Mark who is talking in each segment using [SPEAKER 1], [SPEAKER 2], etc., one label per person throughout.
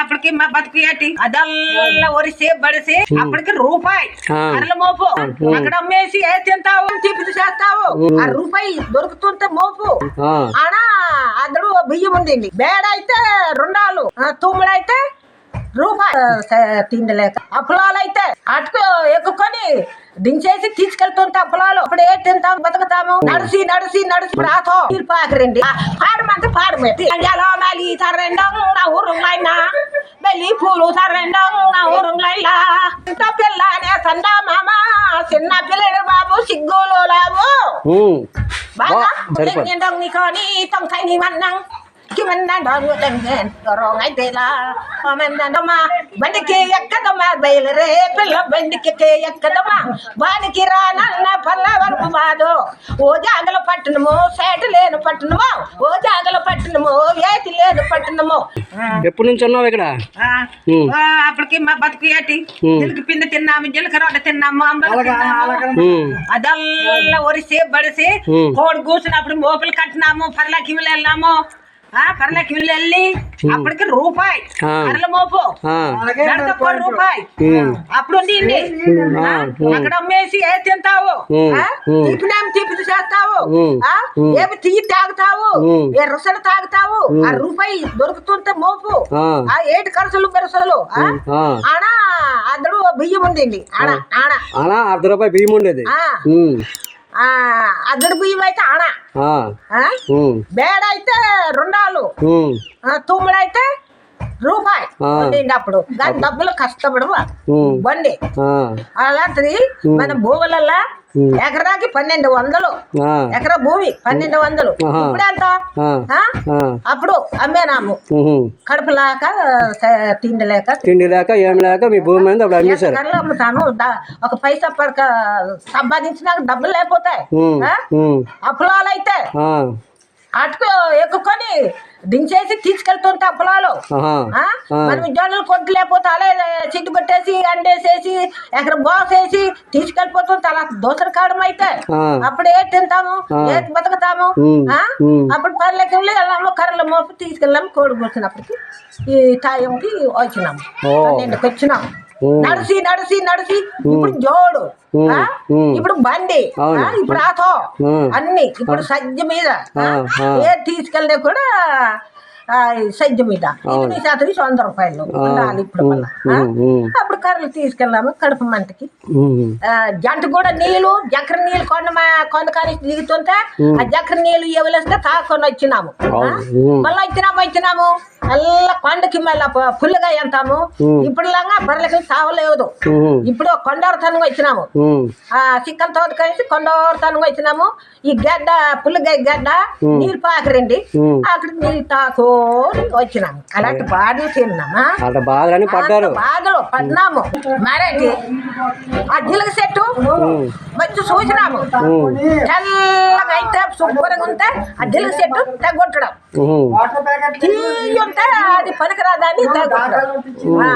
[SPEAKER 1] అప్పటికి మా బతుకు ఏంటి? అదల్లా ఒరిసి బడిసి అప్పటికి రూపాయి. అరల మోపు. అక్కడ అమ్మేసి ఏ తింటావు? తిప్పి చేస్తావు. ఆ రూపాయి దొరుకుతుంటే మోపు. ఆనా అందరూ బియ్యం ఉంది బేడైతే రెండాలు. తుమ్ముడైతే రూపాయి తిండలేక ఆ పొలాలు అయితే అటుకు ఎక్కుకొని దించేసి తీసుకెళ్తుంటా పొలాలు అప్పుడు ఏ తింటాం? బతుకుతాము. నడిసి నడిసి నడిసి రాతో పాకరండి. పాడమంటే పాడబెట్టి అంజాలో నాలి తరండం బెల్లి పూలు నా పిల్లనే సందా మామ. చిన్న పిల్లడు బాబు సిగ్గులు
[SPEAKER 2] లాబు
[SPEAKER 1] బాగా నీకో నీ తొంకాయ నీ దొరంగైతేలామా బండికి ఎక్కదమ్మా బయలురే పిల్ల బండికి ఎక్కదమ్మా బానికి రానన్న పల్ల వరకు బాదు ఓ జాగల పట్టణము సేట లేని పట్టణము ఓ జాగల పట్టణము ఏతి లేని పట్టణము
[SPEAKER 2] ఎప్పటి నుంచి ఉన్నావు ఇక్కడ?
[SPEAKER 1] అప్పటికి మా బతుకు ఏటి? జిలికి పిండి తిన్నాము జీలకర్ర తిన్నాము అంబలి అదల్లా ఒరిసి బడిసి కోడి కూసినప్పుడు మోపులు కట్టినాము పర్లకి వెళ్ళాము. ఆ పర్లకి వెళ్ళి అప్పటికి రూపాయి.
[SPEAKER 2] ఆ.
[SPEAKER 1] అరల మోపు. రూపాయి. అప్పుడు. అక్కడ అమ్మేసి ఏ తింటావు. తిప్పినేమి తిప్పి చేస్తావు. ఏమి టీ తాగుతావు. ఏ రుసలు తాగుతావు? ఆ రూపాయి దొరుకుతుంటే మోపు.
[SPEAKER 2] ఆ.
[SPEAKER 1] ఏటి ఖర్చులు మెరుసలు. ఆ?
[SPEAKER 2] ఆ.
[SPEAKER 1] ఆడ అందరూ బియ్యం ఉంది ఆడ ఆడ
[SPEAKER 2] అలా అర్ధ రూపాయి బియ్యం ఉండేది.
[SPEAKER 1] అద్దడి బియ్యం అయితే ఆడ. బేడైతే రెండాలు. తుమ్ముడైతే రూపాయి అప్పుడు దాని డబ్బులు కష్టపడవు. బండి. అలాంటిది మన భూములల్లా. ఎకరాకి పన్నెండు వందలు. ఎకరా భూమి పన్నెండు వందలు. ఇప్పుడు ఎంత. అప్పుడు అమ్మేనాము
[SPEAKER 2] ఉహుం.
[SPEAKER 1] కడుపులాక స- తిండి లేక.
[SPEAKER 2] తిండి లేక ఏం లేక మీ భూమి మీద అప్పుడు అమ్మేశారు.
[SPEAKER 1] కళ్ళు అమ్ముతాను ఒక పైసా పడక సంపాదించినాక డబ్బులు లేకపోతాయి. అప్పులాలు అయితే అటుకు ఎక్కుకొని దించేసి తీసుకెళ్తుంటే? ఆ. మనం జొన్నలు కొట్టు లేకపోతే అలా చిట్టు పెట్టేసి అండేసేసి ఎక్కడ బాసేసి తీసుకెళ్ళిపోతుంటే అలా దోసర కావడం అయితే. అప్పుడు ఏ తింటాము. ఏ బతుకుతాము. అప్పుడు పర్లేకి వెళ్ళి వెళ్ళాము కర్రలు మోపు తీసుకెళ్ళాము కోడి కూర్చున్నప్పటికి ఈ టాయంకి వచ్చినాము. పన్నెండుకి వచ్చినాము. నడిసి నడిసి నడిసి. ఇప్పుడు జోడు. ఇప్పుడు బండి? ఇప్పుడు ఆటో.
[SPEAKER 2] ఉమ్.
[SPEAKER 1] అన్ని. ఇప్పుడు సజ్జ మీద. ఏ తీసుకెళ్ళినా కూడా ఆ, సజ్జ మీద. ఇది శాతం వంద రూపాయలు. ఉండాలి ఇప్పుడు మళ్ళా. అప్పుడు కర్రలు తీసుకెళ్ళాము కడుపు మంటకి. జంట కూడా నీళ్ళు జక్కర నీళ్ళు కొండ మా- కొండ కాని దిగుతుంటే ఆ జక్కర నీళ్ళు ఇవ్వలేస్తే తాకొని వచ్చినాము. మళ్ళీ వచ్చినాము వచ్చినాము. మళ్ళా కొండకి మళ్ళా ఎంతాము
[SPEAKER 2] ఉమ్.
[SPEAKER 1] ఇప్పుడు లాగా బర్రెలకి తావలేదు
[SPEAKER 2] ఉమ్.
[SPEAKER 1] ఇప్పుడు కొండవరతనంగా వచ్చినాము. ఆ చిక్కల తోట కలిసి కొండవరతనంగా వచ్చినాము. ఈ గడ్డ పుల్లగా గడ్డ నీళ్ళు పాకరండి. అక్కడ నీళ్ళు తాకొని వచ్చినాము అలాంటి బాధలు తిన్నామా?
[SPEAKER 2] అట్లా బాధలని పడ్డారు.
[SPEAKER 1] బాధలు పడినాము. మరేంటి? ఆ జిలక చెట్టు మంచి చూసినాము
[SPEAKER 2] ఉమ్.
[SPEAKER 1] తెల్లగా అయితే శుభ్రంగా ఉంటే ఆ జిలక చెట్టు తగ్గొట్టడం. తీయ ఉంటే అది పనికిరాదని తగ్గొట్టడం. ఆ.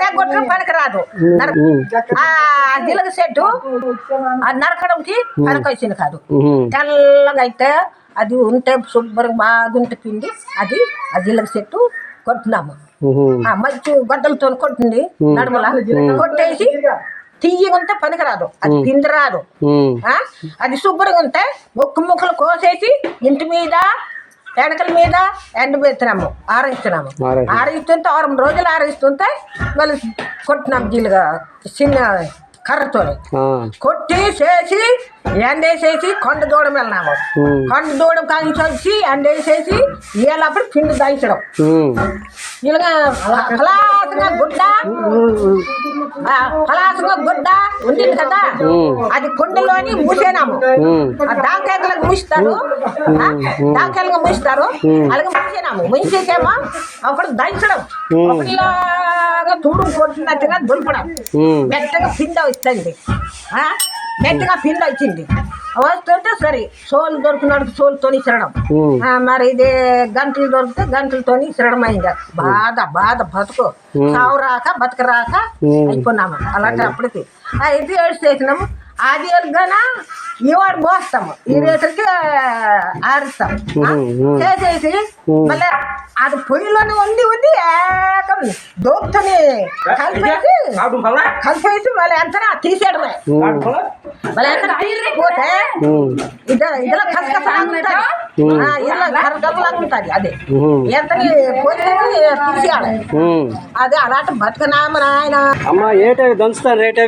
[SPEAKER 1] తగ్గొట్టడం పనికిరాదు. ఆ జిలక చెట్టు ఆ నరకడంకి పనికొచ్చింది కాదు. తెల్లగా అయితే అది ఉంటే శుభ్రంగా బాగుంటే పిండి అది ఆ జిలక చెట్టు కొట్టినాము. ఆ మంచి గొడ్డలతో కొట్టింది నడుమల. కొట్టేసి తీయగా ఉంటే పనికిరాదు. అది పిండి రాదు? అది శుభ్రంగా ఉంటే ముక్కు ముక్కలు కోసేసి ఇంటి మీద వెనకల మీద ఎండ పెడుతున్నాము ఆరగిస్తున్నాము.
[SPEAKER 2] ఆరగిస్తున్నాం.
[SPEAKER 1] ఆరగిస్తుంటే వారం రోజులు ఆరగిస్తుంటే మళ్ళీ కొట్టినాము జీలుగా చిన్న కర్రతో
[SPEAKER 2] ఆ.
[SPEAKER 1] కొట్టి చేసి ఎండేసేసి కొండ దూడం వెళ్ళినాము. కొండ దూడం కాంచి వచ్చి ఎండేసేసి ఇయ్యాలప్పుడు పిండి
[SPEAKER 2] ఉమ్.
[SPEAKER 1] ఇలాగా పలాసంగా గుడ్డ ఆ, పలాసంగా గుడ్డ ఉండింది కదా అది కుండలోని మూసేనాము. దాకాయలకు మూస్తారు ఆ, దాకాయలుగా మూస్తారు అలాగే మూసేనాము. మూసేసేమో అప్పుడు దంచడం. ఒకటిలాగా తుడు కొట్టినట్టుగా దులపడం. మెత్తగా పిండి వస్తుంది మెత్తగా పిండి వచ్చింది వస్తుంటే సరే సోలు దొరికినాడు సోలుతోని ఇసరడం మరి ఇది గంటలు దొరికితే గంటలతోని ఇసరడం అయింది బాధ బాధ బతుకు. సావు రాక బతక రాక అయిపోయినాము. అలాంటి అప్పటికి ఇది ఏడ్చేసినాము అది ఎలుగన ఈ వాడు మోస్తాము ఈ రేసరికి ఆరుస్తాం. చేసేసి మళ్ళీ అది పొయ్యిలోనే ఉంది ఉంది ఏకం దోపుతని కలిపేసి కలిపేసి మళ్ళీ ఎంత తీసేయడమే. మళ్ళీ? ఎంత తీసిపోతే
[SPEAKER 2] ఉమ్,
[SPEAKER 1] ఇది ఇదిలో కసకసలాగా ఉంటుంది ఇలా అది. ఎంతని పోతే తీసేయాలి. అదే అలాంటి బతుకనామ నాయన.
[SPEAKER 2] అమ్మ ఏటవి దంచుతాను రేట్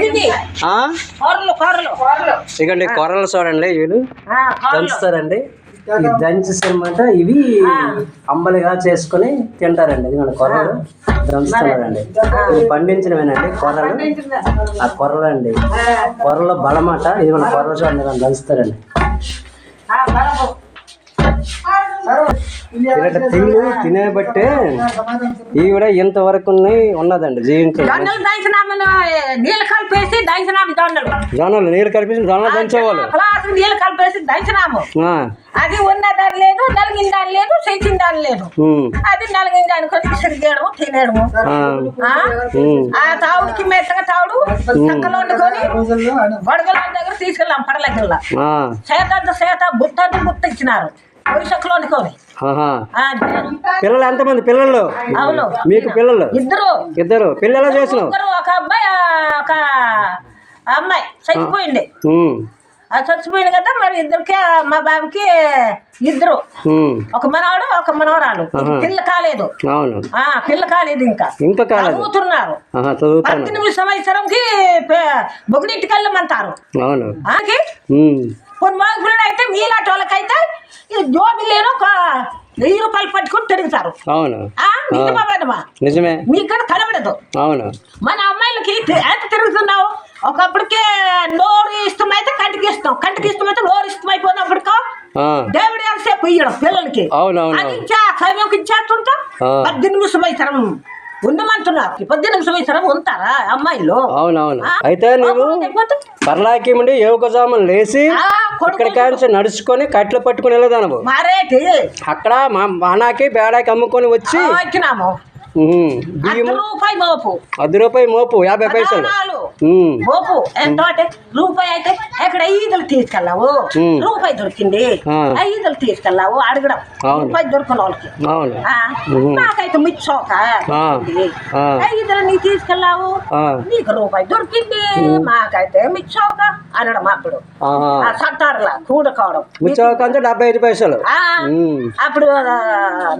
[SPEAKER 1] ఇది? కూరలు కూరలు. కూరలు.
[SPEAKER 2] ఇకండి కొర్రలు చూడండి వీళ్ళు.
[SPEAKER 1] ఆ, కూరలు.
[SPEAKER 2] దంచుతారండి. ఈ దంచేసనమాట ఇవి అంబలిగా చేసుకొని తింటారండి. ఇదిగోండి కొర్రలు దంచుతున్నారండి. ఇవి పండించినవేనండి కొర్రలు. ఆ కొర్రలు అండి కొర్రలో బలమాట. ఇదిగోండి కొర్రలు చూడండి దంచుతారండి. ఇలాంటి తిండి తినేబట్టే ఇవి కూడా ఇంతవరకు ఉన్నదండి జీవించండి
[SPEAKER 1] దంచినామను నీళ్ళు కలిపేసి దంచినాము దొండలు
[SPEAKER 2] జొన్నలు నీళ్ళు కలిపి జొన్నలు దంచేవాళ్ళు.
[SPEAKER 1] క్లాసు నీళ్ళు కలిపేసి దంచినాము. అది ఉన్నదాని లేదు నలిగిన దాని లేదు చేసిన దాని లేదు అది నలిగిన దాని కొంచెం సిరిగేయడము తినేయడము.
[SPEAKER 2] ఆ,
[SPEAKER 1] తావుడికి మెత్తగా తావుడు చక్కలు వండుకొని గొడగల దగ్గర తీసుకెళ్ళాం పడలకెళ్ళా.
[SPEAKER 2] ఆ,
[SPEAKER 1] చేతంత చేత బుత్తంత బుత్త ఇచ్చినారు.
[SPEAKER 2] ఆహా.
[SPEAKER 1] ఆ,
[SPEAKER 2] పిల్లలు ఎంతమంది? పిల్లలు?
[SPEAKER 1] అవును.
[SPEAKER 2] మీకు పిల్లలు?
[SPEAKER 1] ఇద్దరు.
[SPEAKER 2] ఇద్దరు. పిల్లలు
[SPEAKER 1] ఇద్దరు ఒక అబ్బాయి ఒక అమ్మాయి చచ్చిపోయింది. ఆ చచ్చిపోయింది కదా మరి ఇద్దరికి మా బాబుకి ఇద్దరు. ఒక మనవాడు ఒక మనవరాలు. పిల్ల కాలేదు.
[SPEAKER 2] అవును.
[SPEAKER 1] ఆ పిల్ల కాలేదు ఇంకా.
[SPEAKER 2] ఇంకా
[SPEAKER 1] చదువుతున్నారు. పద్దెనిమిది సంవత్సరంకి బొగిడింటికి వెళ్ళమంటారు. కొన్ని అయితే మీలాంటి వాళ్ళకైతే ఈ జోబి లేను ఒక వెయ్యి రూపాయలు పట్టుకొని తిరుగుతారు.
[SPEAKER 2] అవును.
[SPEAKER 1] ఆ, నిజమా మీక్కడ కనబడదు.
[SPEAKER 2] అవును.
[SPEAKER 1] మన అమ్మాయిలకి ఎంత తిరుగుతున్నావు? ఒకప్పటికే నోరు ఇష్టమైతే కంటికి ఇష్టం. కంటికి ఇష్టమైతే నోరు ఇష్టమైపోయినప్పటికో
[SPEAKER 2] ఆ,
[SPEAKER 1] దేవుడు ఎంతసేపు ఇయ్యడం పిల్లలకి.
[SPEAKER 2] అవును అవును
[SPEAKER 1] అది ఇచ్చా సమయంకి ఇచ్చేస్తుంటాం. పద్దెనిమిది సంవత్సరం ఉండమంటున్నారు సంవత్సరం ఉంటారా అమ్మాయిలు?
[SPEAKER 2] అవును అవును
[SPEAKER 1] ఆ?
[SPEAKER 2] అయితే
[SPEAKER 1] అయిపోతే,
[SPEAKER 2] పర్లాకి ముందు ఏవుకజాములు లేచి ఇక్కడ కాంచి నడుచుకొని కట్లు పట్టుకుని వెళ్ళేదాను అక్కడ మా మానాకి బేడాకి అమ్ముకొని వచ్చి
[SPEAKER 1] రూపాయి మోపు.
[SPEAKER 2] పది రూపాయి మోపు యాభై పైసలు.
[SPEAKER 1] మోపు. ఎంత అంటే రూపాయి అయితే ఎక్కడ ఐదులు తీసుకెళ్ళావు. రూపాయి దొరికింది. ఐదులు తీసుకెళ్ళావు అడగడం. రూపాయి దొరికిన వాళ్ళకి. నాకైతే మిచ్చోక. ఐదులు నీ తీసుకెళ్ళావు? నీకు రూపాయి దొరికింది. మాకైతే మిచ్చోక. అనడం అప్పుడు సత్తారులా కూడుకోవడం.
[SPEAKER 2] ముచ్చోక అంటే డెబ్బై ఐదు పైసలు.
[SPEAKER 1] అప్పుడు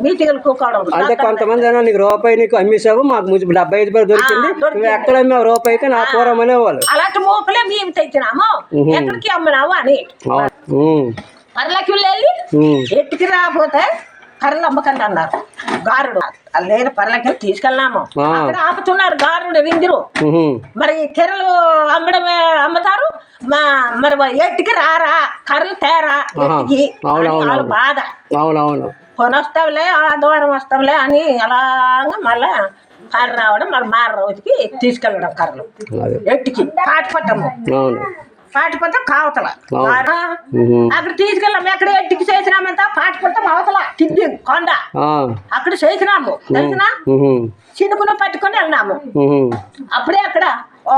[SPEAKER 1] మీటింగ్లు కూకోవడం.
[SPEAKER 2] అంటే కొంతమంది అయినా నీకు రూపాయి నీకు అమ్మేసావు మాకు డెబ్బై ఐదు రూపాయలు దొరికింది. నువ్వు ఎక్కడ అమ్మావు రూపాయికి నా పూరం అనేవాళ్ళు.
[SPEAKER 1] అలాంటి మోపులే మేము తెచ్చినాము. ఎక్కడికి అమ్మినాము అని. పర్లకి వెళ్ళి ఎట్టుకి రాకపోతే కర్రలు అమ్మకండి అన్నారు. గారుడు. లేదు పర్లకి తీసుకెళ్ళాము. అక్కడ ఆపుతున్నారు గారుడు విందురు. మరి కెరలు అమ్మడమే అమ్ముతారు? మా మరి ఎట్టుకి రారా? కర్రలు తేరా? ఎట్టుకి. బాధ
[SPEAKER 2] అవును అవును
[SPEAKER 1] కొని వస్తావులే ఆదివారం వస్తాంలే అని అలాగా మళ్ళా కర్ర రావడం మళ్ళీ మార రోజుకి తీసుకెళ్ళడం కర్రలు. ఎట్టుకి పాటిపట్టము
[SPEAKER 2] అవును.
[SPEAKER 1] పాటిపట్టం కావతల. అక్కడ తీసుకెళ్ళాం ఎక్కడ ఎట్టికి చేసినామంతా పాటిపట్టం అవతల కింది కొండ. అక్కడ చేసినాము. తెలిసిన? చినుకును పట్టుకొని వెళ్ళినాము. అప్పుడే అక్కడ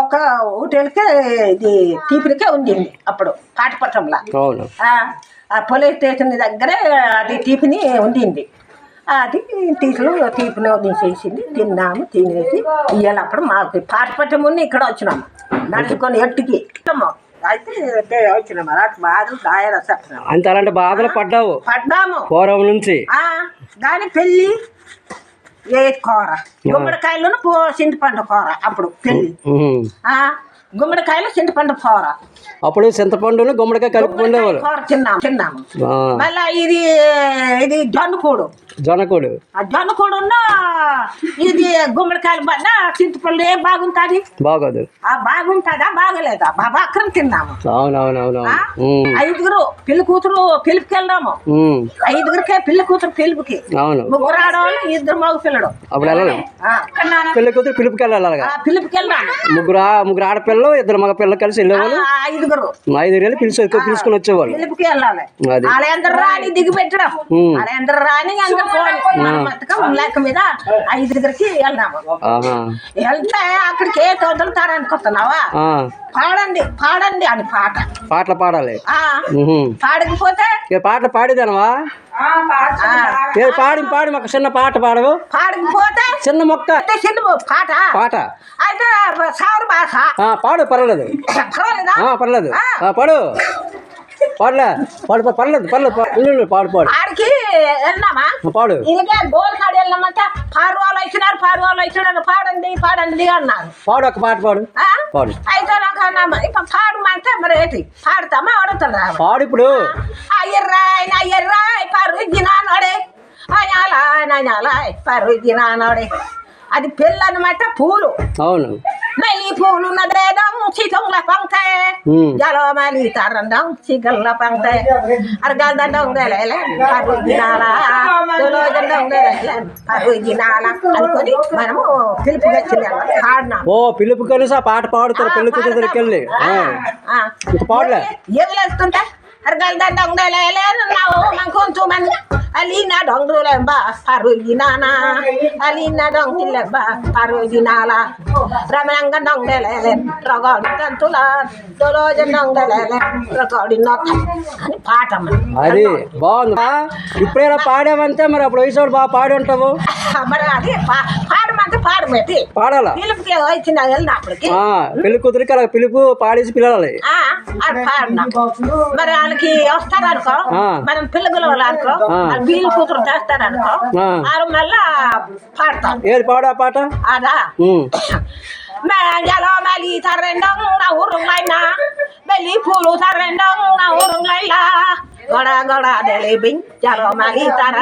[SPEAKER 1] ఒక హోటల్కి ఇది తీపిరికే ఉంది అప్పుడు
[SPEAKER 2] అవును.
[SPEAKER 1] ఆ పోలీస్ స్టేషన్ దగ్గరే అది టీఫిని ఉండింది. అది టీసులు టీఫిన్ తీసేసింది. తిన్నాము తినేసి ఇవాళ అప్పుడు మాకు పాటపట్టం ఉంది ఇక్కడ వచ్చినాము. నడుచుకొని ఎట్టుకి. అయితే బాధలు
[SPEAKER 2] అంత అలాంటి బాధలు పడ్డావు?
[SPEAKER 1] పడ్డాము.
[SPEAKER 2] పూర్వం నుంచి?
[SPEAKER 1] ఆ, దాని పెళ్ళి ఏ కూర? గుమ్మడికాయలను పో చింతపండు కూర అప్పుడు పెళ్ళి. ఆ, గుమ్మడికాయలు చింతపండు కూర.
[SPEAKER 2] అప్పుడు చింతపండును గుమ్మడికాయ కలిపి ఉండేవాళ్ళు
[SPEAKER 1] కూర తిన్నాము తిన్నాము. మళ్ళా ఇది ఇది జొన్నకూడు.
[SPEAKER 2] జొన్నకూడు.
[SPEAKER 1] ఆ జొన్నకూడున్న ఇది గుమ్మడికాయలు బండ చింతపండు ఏం బాగుంటుంది?
[SPEAKER 2] బాగోదు.
[SPEAKER 1] ఆ బాగుంటుందా బాగలేదా? బాబా అక్కడ తిన్నాము.
[SPEAKER 2] అవునవునవును
[SPEAKER 1] ఐదుగురు పిల్లి కూతురు పిలుపుకి వెళ్ళాము
[SPEAKER 2] ఉమ్,
[SPEAKER 1] ఐదుగురికే పిల్లి కూతురు పిలుపుకి.
[SPEAKER 2] అవును.
[SPEAKER 1] ముగ్గురు ఆడవాళ్ళు ఇద్దరు మగ పిల్లడు
[SPEAKER 2] అప్పుడు వెళ్ళలేం పెళ్ళి కూతురు పిలుపుకి వెళ్ళాలి
[SPEAKER 1] పిలుపుకి వెళ్ళాము
[SPEAKER 2] ముగ్గురు ముగ్గురు ఆడపిల్ల ఆడపిల్లలు ఇద్దరు మగ పిల్లలు కలిసి వెళ్ళేవాళ్ళు.
[SPEAKER 1] ఆ, ఐదుగురు.
[SPEAKER 2] ఐదు వేలు పిలిచి పిలుచుకుని వచ్చేవాళ్ళు.
[SPEAKER 1] వాళ్ళందరూ రాని దిగి పెట్టడం. వాళ్ళందరూ రాని అందరు మీద ఐదుగురికి వెళ్దాము. వెళ్తే అక్కడికి ఏ వదులుతారు అనుకుంటున్నావా పాడండి పాడండి అని పాట.
[SPEAKER 2] పాటలు పాడాలి.
[SPEAKER 1] పాడకపోతే
[SPEAKER 2] పాటలు పాడేదానవా?
[SPEAKER 1] ఆ,
[SPEAKER 2] ఏ పాడి పాడి మాకు చిన్న పాట పాడవు
[SPEAKER 1] పాడకపోతే
[SPEAKER 2] చిన్న మొక్క
[SPEAKER 1] అంటే సినిమా పాట
[SPEAKER 2] పాట
[SPEAKER 1] అయితే సారు భాష
[SPEAKER 2] ఆ, పాడు పర్వాలేదు
[SPEAKER 1] పర్వాలేదా
[SPEAKER 2] ఆ, పర్లేదు ఆ, పాడు పాడలే పాడు పాడు, పర్లేదు పర్లేదు పా- ఉండు, ఉండు, పాడు పాడు
[SPEAKER 1] ఆడికి వెళ్ళామా
[SPEAKER 2] ఆ, పాడు
[SPEAKER 1] ఇలాగే గోల్ కాడ వెళ్ళామంటే పారువాళ్ళు వచ్చినారు పారువాళ్ళు వచ్చినారు పాడండి పాడండి అన్నారు.
[SPEAKER 2] పాడు ఒక పాట పాడు? పాడు.
[SPEAKER 1] అయితే నాకు అన్నామా ఇప్పుడు పాడమంటే మరి ఏంటి? పాడతామా అడుగుతున్నా
[SPEAKER 2] పాడు ఇప్పుడు.
[SPEAKER 1] అయ్యర్రాయ్ అయ్యర్రాయ్ పరుగినానోడే అయ్యాలాయ్ నయ్యాలాయ్ పరుగినానోడే అది పిల్ల అనమాట పూలు.
[SPEAKER 2] అవును.
[SPEAKER 1] మళ్ళీ పూలు నదేదం చితంల పంక్తే
[SPEAKER 2] ఉమ్.
[SPEAKER 1] జలో మళ్ళీ తరందం చిగల్ల పంక్తే గెలెలే గెలెలే అనుకొని మనము పిలుపు వచ్చింది పాడినాం?
[SPEAKER 2] ఓ పిలుపు కలిసి ఆ పాట పాడుతారు పెళ్ళి కూతురు దగ్గరికి వెళ్ళి. ఆ. ఇంక పాడలే
[SPEAKER 1] ఎగిలేస్తుంటే అరగల్దండం గెలెలే నావు మంకుంచు మన్ అలీనా డొంగులెంబ పరుగినానా అలీనా డొంగిలెంబ పరుగినాల రమణంగ డొంగెలెలే రగోడి తంతుల దొలోజ డొంగెలెలే రగోడి నొత్త అని పాట మరి
[SPEAKER 2] అది బాగుంది ఆ, ఇప్పుడేలా పాడావంటే మరి అప్పుడు వయసు బాగా పాడి ఉంటావు
[SPEAKER 1] మరి అది పా- పాడమంటే? పాడమేటి
[SPEAKER 2] పాడాలా?
[SPEAKER 1] పిలుపుకి వచ్చిన వెళ్ళినప్పటికి
[SPEAKER 2] ఆ, పెళ్ళి కూతురికి అలా పిలుపు పాడేసి
[SPEAKER 1] అది పాడినా. మరి వాళ్ళకి వస్తారనుకో. మనం పిల్లలు అనుకో. వాళ్ళు వీళ్ళు కూతురు చేస్తారనుకో. వాళ్ళు మళ్ళా పాడతాం.
[SPEAKER 2] ఏది పాడు పాట?
[SPEAKER 1] అదా. మేజలో మలి తరెండం నా ఊరుంగైనా బెల్లి పూలు తరెండం నా ఊరుంగైలా గొడ గొడ డెలి బింగ్ జలో మలి తర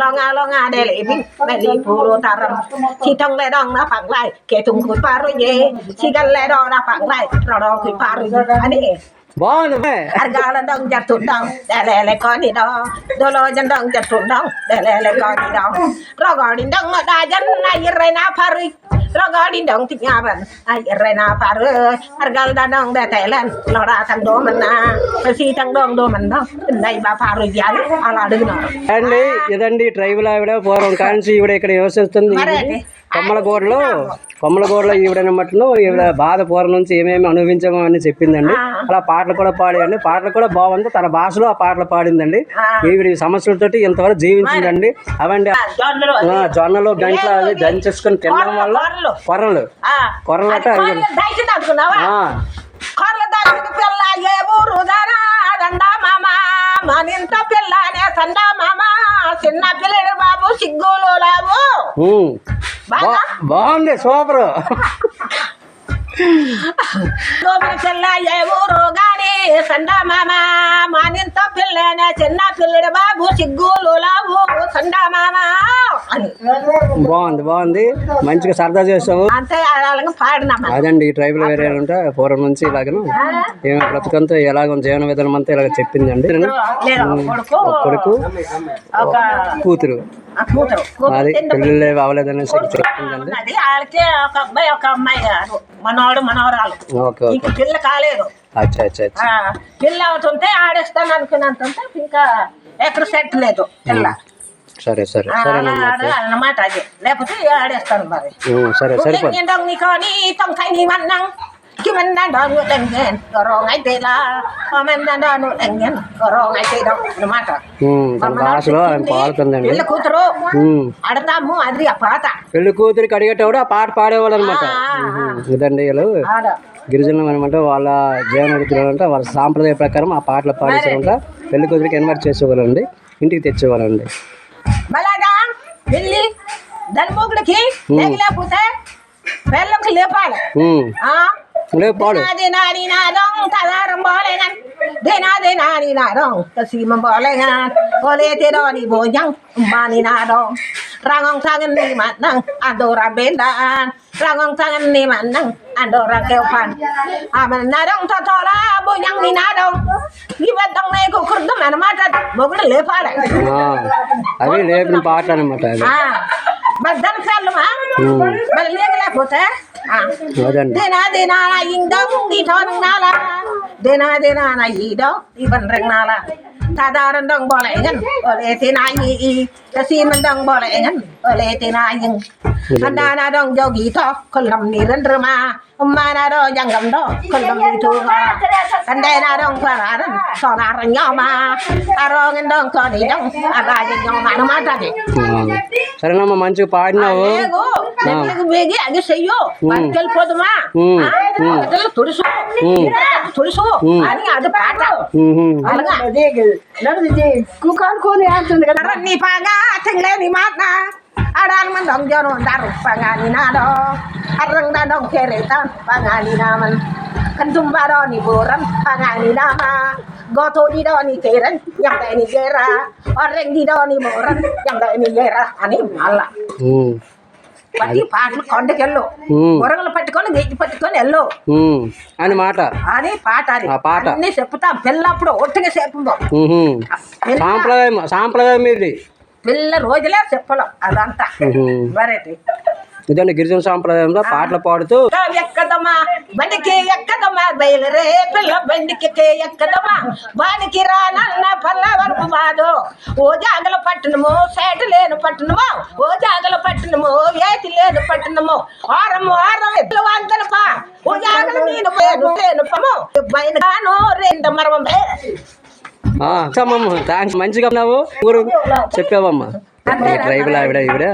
[SPEAKER 1] లొంగ లొంగ డెలి బింగ్ బెల్లి పూలు తరం చిటంగ్ లే dong na panglay ketung ku paru ye sigal le dong na panglay rodong ku paru ye ani
[SPEAKER 2] బాగుంది
[SPEAKER 1] argala dong jatun dong delele koni dong dolo jan dong jatun dong delele koni dong rogodin dong da jan na yirre na paru rogodin dong tinyaban ay yirre na paru argal da dong da telan lora tang do man na pesi tang dong do man dong nai ba paru yan ala degno
[SPEAKER 2] అండి ఇదండి tribal ఆవిడ పూర్వం కాంచి ఈవిడ ఇక్కడ నివసిస్తుంది
[SPEAKER 1] మరేంటి?
[SPEAKER 2] కొమ్మలగూడలో కొమ్మలగూడలో ఈవిడనమ్మటను ఈవిడ బాధ పూర్వం నుంచి ఏమేమి అనుభవించామో అని చెప్పిందండి. అలా పాటలు కూడా పాడాయండి. పాటలు కూడా బాగుంది. తన భాషలో ఆ పాటలు పాడిందండి. ఈవిడ సమస్యలతోటి ఇంతవరకు జీవించిందండి. అవండి.
[SPEAKER 1] జొన్నలు
[SPEAKER 2] గంటలు అవి దంచేసుకొని తినడం వల్ల
[SPEAKER 1] ఆ.
[SPEAKER 2] కొర్రలు అంటే అవి
[SPEAKER 1] దానికి పిల్ల దానా దండా మామ మనింత పిల్లనే సండా మామ చిన్న పిల్లడు బాబు సిగ్గులు లేవు
[SPEAKER 2] బాగుంది సూపర్.
[SPEAKER 1] ఏ ఊరు గాని సండా మామ మనింత పిల్లనే చిన్న పిల్లడు బాబు సిగ్గులు లేవు సండా మామ అని
[SPEAKER 2] బాగుంది బాగుంది. మంచిగా సరదా చేసావు.
[SPEAKER 1] అంతే అలాగే పాడినామా
[SPEAKER 2] అదండి ఈ ట్రైబల్ ఏరియా ఉంటే పూర్వం నుంచి ఇలాగను. ఏమో బ్రతుకంతా ఎలాగ జీవన విధానం అంతా ఇలాగ చెప్పిందండి.
[SPEAKER 1] కొడుకు
[SPEAKER 2] కొడుకు
[SPEAKER 1] ఒక
[SPEAKER 2] కూతురు. పెళ్ళిళ్ళు అవ్వలేదనేసి
[SPEAKER 1] ఉన్నది వాళ్ళకి ఒక అబ్బాయి ఒక అమ్మాయి మనవాడు మనవరాలు. ఇంక పిల్ల కాలేదు.
[SPEAKER 2] అచ్చా
[SPEAKER 1] పిల్ల అవుతుంటే ఆడేస్తాను అనుకున్నంత ఇంకా ఎక్కడ సెట్ లేదు పిల్ల.
[SPEAKER 2] సరే సరే.
[SPEAKER 1] అన్నమాట అది. లేకపోతే ఆడేస్తాను మరి.
[SPEAKER 2] సరే
[SPEAKER 1] nu tengen korong ai te dong అన్నమాట.
[SPEAKER 2] ఉం, తన భాషలో ఆయన పాడుతుందండి.
[SPEAKER 1] పిల్ల కూతురు ఆడతాము అది ఆ పాట.
[SPEAKER 2] పెళ్ళి కూతురికి అడిగేటప్పుడు ఆ పాట పాడేవాళ్ళు అనమాట ఇదండి వీళ్ళు. గిరిజనులు అనమాట వాళ్ళ జీవన అంటే వాళ్ళ సాంప్రదాయ ప్రకారం ఆ పాటలు పాడేసారంట పెళ్ళి కూతురికి ఇన్వైట్ చేసేవాళ్ళండి. ఇంటికి తెచ్చేవాళ్ళండి.
[SPEAKER 1] దాని మొగుడికి లేకపోతే పిల్లకి లేపాలి.
[SPEAKER 2] ఉం.
[SPEAKER 1] ఆ
[SPEAKER 2] లేదు పాడు
[SPEAKER 1] Dinadi nadong talarang bolengan. Dinadi nadi nadong kasimang bolengan. Ole te do ni boyang mani nadong. Rangong tangan ni manang adora bendaan. Rangong tangan ni manang adora keopan. Aman nadong totola boyang ni nadong. Ibat dong ne ko kurdum mana mata. Mogul lepala.
[SPEAKER 2] ఆ, అవి లేపిన పాటలు అనమాట అవి
[SPEAKER 1] ఆ మరి దాని పిల్లమా మరి లేకపోతే
[SPEAKER 2] అదండి
[SPEAKER 1] దేనా దేనా ఇందం ఈ టోనం నాలా దేనా దేనా నా ఈడో ఈ బండ్రం నాలా సాధారణ dong boleh kan boleh tinai i kasi mendong boleh kan boleh tinai anda na dong jogi to kolam ni rendrema mana do janggam do kolam ni tu anda na dong pararan sona nyoma arong dong ko ni dong ada nyoma no mata ni
[SPEAKER 2] ఆ. సరేనమ్మా మంచిగా పాడినావు
[SPEAKER 1] అదేగో, మెల్లగా వేగి అది చెయ్యు పట్టుకెళ్ళిపోదుమా
[SPEAKER 2] ఉమ్, ఉమ్.
[SPEAKER 1] తుడుసు
[SPEAKER 2] ఉమ్.
[SPEAKER 1] తుడుసు అని అది పాట
[SPEAKER 2] ఉహు.
[SPEAKER 1] అలాగా
[SPEAKER 3] కుకానుకొని ఆడుతుంది కదా
[SPEAKER 1] నీ పాగా తెంగలేని మాట ఆడాలి మంది దొంగను దారు పగాని నాడో అర్రం దాడొంగ్ కేరేత పగాని నామన్ కంతుంబాడో ని బోరం పగాని నామా గోతో డిడో ని Karen yang ni gera orang dido ni boran yang ni gera అని మళ్ళా
[SPEAKER 2] ఉమ్.
[SPEAKER 1] పట్టి పాటలు కొండకెళ్ళు
[SPEAKER 2] ఉమ్.
[SPEAKER 1] గొర్రెలు పట్టుకొని గెజ్జి పట్టుకొని వెళ్ళు.
[SPEAKER 2] అని మాట
[SPEAKER 1] అని పాట అది
[SPEAKER 2] ఆ పాట.
[SPEAKER 1] అన్ని చెప్తాం పిల్లప్పుడు ఒట్టిగా చెప్పుందో.
[SPEAKER 2] సాంప్రదాయం సాంప్రదాయం ఇది
[SPEAKER 1] పిల్ల రోజులే చెప్పలేం అదంతా
[SPEAKER 2] ఉహు. ఇదండి గిరిజన సాంప్రదాయంలో పాటలు పాడుతూ
[SPEAKER 1] ఎక్కదమ్మా? బండికి ఎక్కదమ్మా? బయలురే పిల్ల బండికి ఎక్కదమ్మా? బానికి రానన్న పల్ల వరకు బాదు ఓ జాగల పట్టణము సేట లేని పట్టణము ఓ జాగల పట్టణము ఏతి లేని పట్టణము వారం వారం ఎట్లు వందలపా. ఓ జాగల నేను పేరు లేను పము బయట గాను రెండు
[SPEAKER 2] థ్యాంక్స్ మంచిగా ఉన్నావు. ఊరు చెప్పావమ్మా. ట్రైబల్ ఆవిడ ఈవిడ.